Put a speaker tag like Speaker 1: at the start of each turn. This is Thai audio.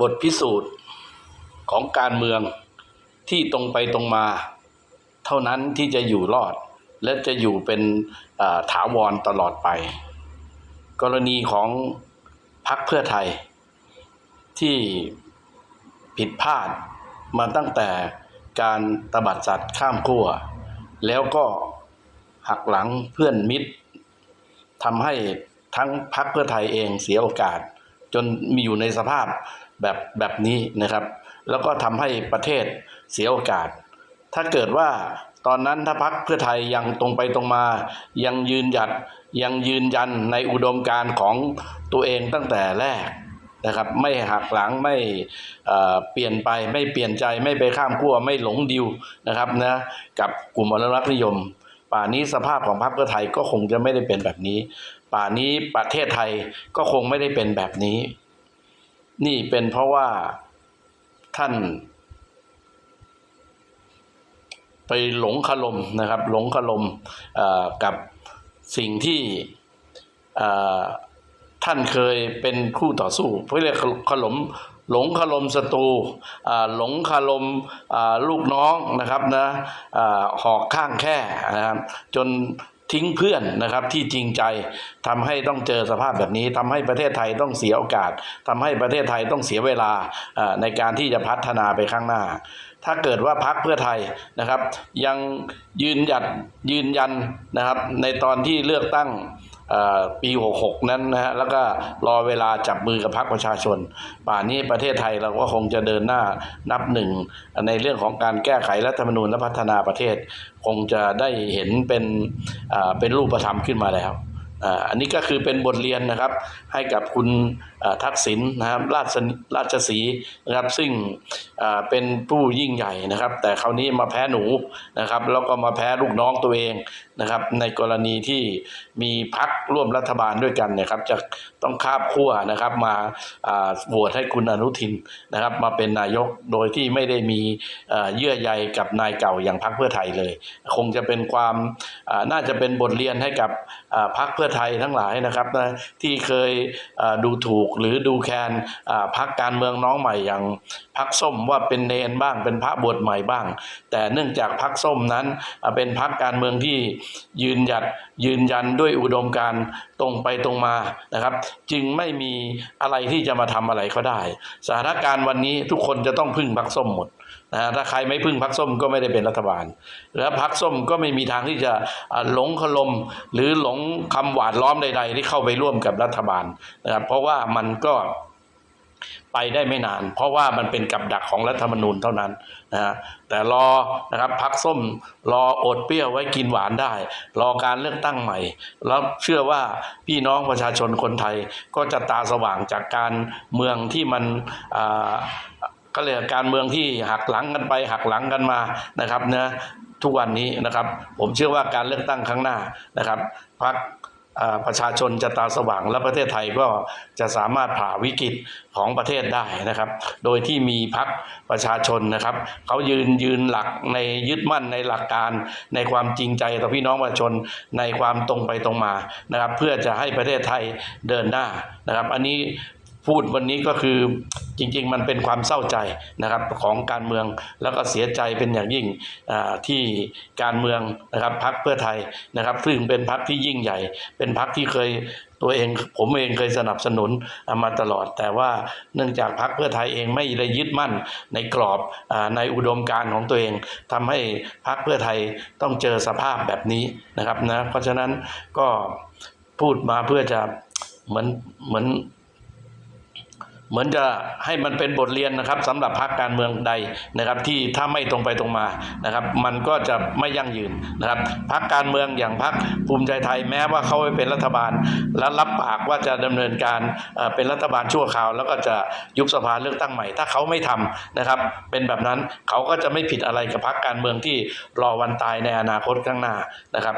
Speaker 1: บทพิสูจน์ของการเมืองที่ตรงไปตรงมา เท่านั้นที่จะอยู่รอด และจะอยู่เป็นถาวรตลอดไป กรณีของพรรคเพื่อไทย ที่ผิดพลาดมาตั้งแต่การตบัดสัตว์ข้ามขั้วแล้วก็หักหลังเพื่อนมิตรทำให้ทั้งพรรคเพื่อไทยเองเสียโอกาส จนมีอยู่ในสภาพ แบบแบบนี้นะครับ แล้วก็ทำให้ประเทศเสียโอกาส ถ้าเกิดว่าตอนนั้นถ้าพักเพื่อไทยยังตรงไปตรงมา ยังยืนหยัดยังยืนยันในอุดมการณ์ของตัวเองตั้งแต่แรกนะครับ ไม่หักหลังไม่เปลี่ยนไปไม่เปลี่ยนใจไม่ไปข้ามขั้วไม่หลงดิวนะครับนะกับกลุ่มอนุรักษ์นิยม ป่านี้สภาพของพรรคเพื่อไทยก็คงจะไม่ได้เป็นแบบนี้ ป่านี้ประเทศไทยก็คงไม่ได้เป็นแบบนี้ นี่เป็นเพราะว่าท่านไปหลงคลมนะครับ หลงคลมกับสิ่งที่ท่านเคยเป็นคู่ต่อสู้เพื่อเรียกขลมหลงคลมศัตรูหลงคลมลูกน้องนะครับนะอ่าหอกข้างแค่นะครับจน ทิ้งเพื่อนนะครับที่จริงใจทำให้ต้องเจอสภาพแบบนี้ทำให้ประเทศไทยต้องเสียโอกาสทำให้ประเทศไทยต้องเสียเวลาในการที่จะพัฒนาไปข้างหน้า ถ้าเกิดว่าพักเพื่อไทยนะครับ ยังยืนหยัดยืนยันนะครับในตอนที่เลือกตั้ง ปี 66 นั้นนะฮะแล้วก็รอเวลาจับมือกับพรรคประชาชน ป่านนี้ประเทศไทยเราก็คงจะเดินหน้านับหนึ่ง ในเรื่องของการแก้ไขรัฐธรรมนูญและพัฒนาประเทศ คงจะได้เห็นเป็นเป็นรูปธรรมขึ้นมาแล้ว อ่าอันนี้ก็คือเป็นบทเรียนนะครับ ให้กับคุณทักษิณนะครับราชราชสีห์นะครับ ซึ่งอ่าเป็นผู้ยิ่งใหญ่นะครับ แต่คราวนี้มาแพ้หนูนะครับ แล้วก็มาแพ้ลูกน้องตัวเองนะครับ ในกรณีที่มีพักร่วมรัฐบาลด้วยกันเนี่ยครับจะต้องคาบขั้วนะครับมาอ่าโหวตให้คุณอนุทินนะครับ มาเป็นนายกโดยที่ไม่ได้มีเอ่ยื่อใยกับนายเก่าอย่างพรรคเพื่อไทยเลย คงจะเป็นความอ่าน่าจะเป็นบทเรียนให้กับอ่าพรรคเพื่อไทยทั้งหลายนะครับนะที่เคยดูถูกหรือดูแคลนพรรคการเมืองน้องใหม่อย่างพรรคส้มว่าเป็นเนนบ้าง เป็นพระบวชใหม่บ้าง แต่เนื่องจากพรรคส้มนั้นเป็นพรรคการเมืองที่ยืนหยัดยืนยันด้วยอุดมการ ตรงไปตรงมานะครับ จึงไม่มีอะไรที่จะมาทำอะไรก็ได้ สถานการณ์วันนี้ทุกคนจะต้องพึ่งพักส้มหมดนะถ้าใครไม่พึ่งพักส้มก็ไม่ได้เป็นรัฐบาล แล้วพักส้มก็ไม่มีทางที่จะหลงคลม หรือหลงคำหวานล้อมใด ๆ ที่เข้าไปร่วมกับรัฐบาลนะครับเพราะว่ามันก็ ไปได้ไม่นาน เพราะว่ามันเป็นกับดักของรัฐธรรมนูญเท่านั้นนะฮะแต่รอนะครับพักส้มรออดเปรี้ยวไว้กินหวานได้ รอการเลือกตั้งใหม่ แล้วเชื่อว่าพี่น้องประชาชนคนไทยก็จะตาสว่างจากการเมืองที่มันอ่าก็เลยการเมืองที่หักหลังกันไปหักหลังกันมานะครับเนะทุกวันนี้นะครับ ผมเชื่อว่าการเลือกตั้งครั้งหน้านะครับพรรค ประชาชนจะตาสว่างและประเทศไทยก็จะสามารถผ่าวิกฤตของประเทศได้นะครับ โดยที่มีพักประชาชนนะครับเขายืนยืนหลักในยึดมั่นในหลักการในความจริงใจต่อพี่น้องประชาชนในความตรงไปตรงมานะครับ เพื่อจะให้ประเทศไทยเดินหน้านะครับ อันนี้ พูดวันนี้ก็คือจริงๆ มันเป็นความเศร้าใจนะครับของการเมืองแล้วก็เสียใจเป็นอย่างยิ่งอ่าที่การเมืองนะครับพรรคเพื่อไทยนะครับ ซึ่งเป็นพรรคที่ยิ่งใหญ่ เป็นพรรคที่เคยตัวเองผมเองเคยสนับสนุนมาตลอด แต่ว่าเนื่องจากพรรคเพื่อไทยเองไม่ได้ยึดมั่นในกรอบอในอุดมการณ์ของตัวเองทำให้พรรคเพื่อไทยต้องเจอสภาพแบบนี้นะครับนะเพราะฉะนั้นก็พูดมาเพื่อจะเหมือนเหมือน เหมือนจะให้มันเป็นบทเรียนนะครับสำหรับพรรคการเมืองใดนะครับ ที่ถ้าไม่ตรงไปตรงมานะครับ มันก็จะไม่ยั่งยืนนะครับพรรคการเมืองอย่างพรรคภูมิใจไทยแม้ว่าเขาไปเป็นรัฐบาล แล้วรับปากว่าจะดำเนินการเอ่อเป็นรัฐบาลชั่วคราว แล้วก็จะยุบสภาเลือกตั้งใหม่ ถ้าเขาไม่ทำนะครับ เป็นแบบนั้นเขาก็จะไม่ผิดอะไรกับพรรคการเมืองที่รอวันตายในอนาคตข้างหน้านะครับ